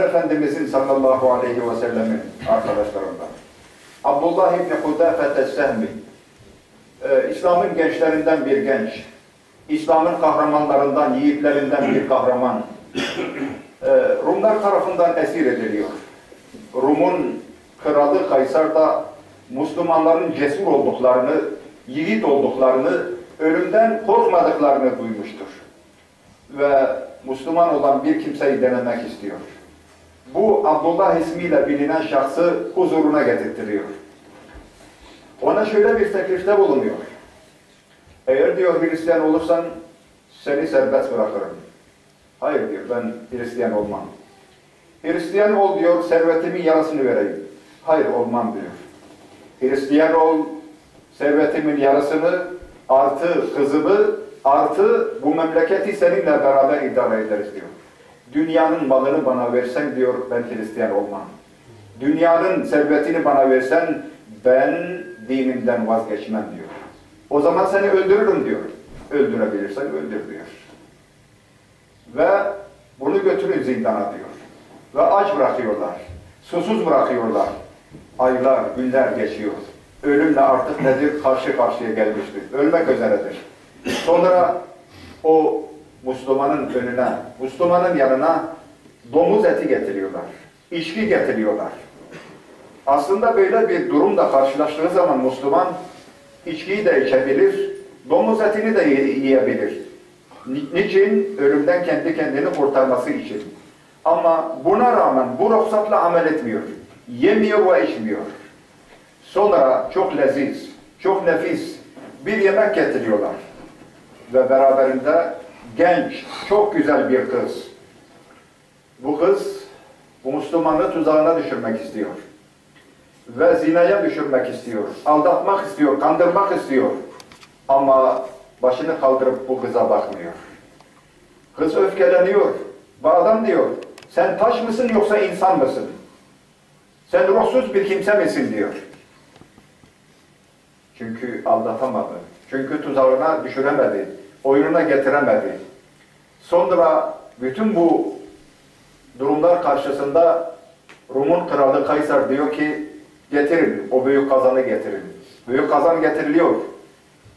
Efendimizin sallallahu aleyhi ve sellemin arkadaşlarından. Abdullah İbni Hudafet Es-Sehmi, e, İslam'ın gençlerinden bir genç, İslam'ın kahramanlarından, yiğitlerinden bir kahraman, e, Rumlar tarafından esir ediliyor. Rum'un kralı Kaysar da Müslümanların cesur olduklarını, yiğit olduklarını, ölümden korkmadıklarını duymuştur. Ve Müslüman olan bir kimseyi denemek istiyor. Bu Abdullah ismiyle bilinen şahsı huzuruna getirtiyor. Ona şöyle bir teklifte bulunuyor. Eğer diyor Hristiyan olursan seni serbest bırakırım. Hayır diyor ben Hristiyan olmam. Hristiyan ol diyor servetimin yarısını vereyim. Hayır olmam diyor. Hristiyan ol servetimin yarısını artı kızımı artı bu memleketi seninle beraber idare ederiz diyor. Dünyanın malını bana versen diyor ben Hristiyan olmam. Dünyanın servetini bana versen ben dinimden vazgeçmem diyor. O zaman seni öldürürüm diyor. Öldürebilirsen öldür diyor. Ve bunu götürün zindana diyor. Ve aç bırakıyorlar. Susuz bırakıyorlar. Aylar, günler geçiyor. Ölümle artık nedir? Karşı karşıya gelmiştir. Ölmek üzeredir. Sonra o Müslümanın önüne, Müslümanın yanına domuz eti getiriyorlar. İçki getiriyorlar. Aslında böyle bir durumda karşılaştığı zaman Müslüman içkiyi de içebilir, domuz etini de yiyebilir. Niçin? Ölümden kendi kendini kurtarması için. Ama buna rağmen bu ruhsatla amel etmiyor. Yemiyor ve içmiyor. Sonra çok leziz, çok nefis bir yemek getiriyorlar. Ve beraberinde genç, çok güzel bir kız. Bu kız, bu Müslümanı tuzağına düşürmek istiyor. Ve zinaya düşürmek istiyor. Aldatmak istiyor, kandırmak istiyor. Ama başını kaldırıp bu kıza bakmıyor. Kız öfkeleniyor. Bu adam diyor, sen taş mısın yoksa insan mısın? Sen ruhsuz bir kimse misin diyor. Çünkü aldatamadı. Çünkü tuzağına düşüremedi. Oyununa getiremedi. Sonra bütün bu durumlar karşısında Rum'un kralı Kaysar diyor ki getirin, o büyük kazanı getirin. Büyük kazan getiriliyor.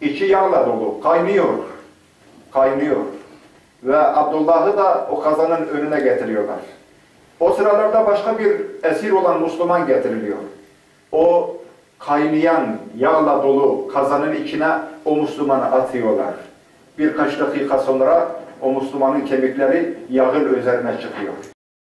İçi yağla dolu, kaynıyor. Kaynıyor. Ve Abdullah'ı da o kazanın önüne getiriyorlar. O sıralarda başka bir esir olan Müslüman getiriliyor. O kaynayan, yağla dolu kazanın içine o Müslümanı atıyorlar. Birkaç dakika sonra o Müslümanın kemikleri yağın üzerine çıkıyor.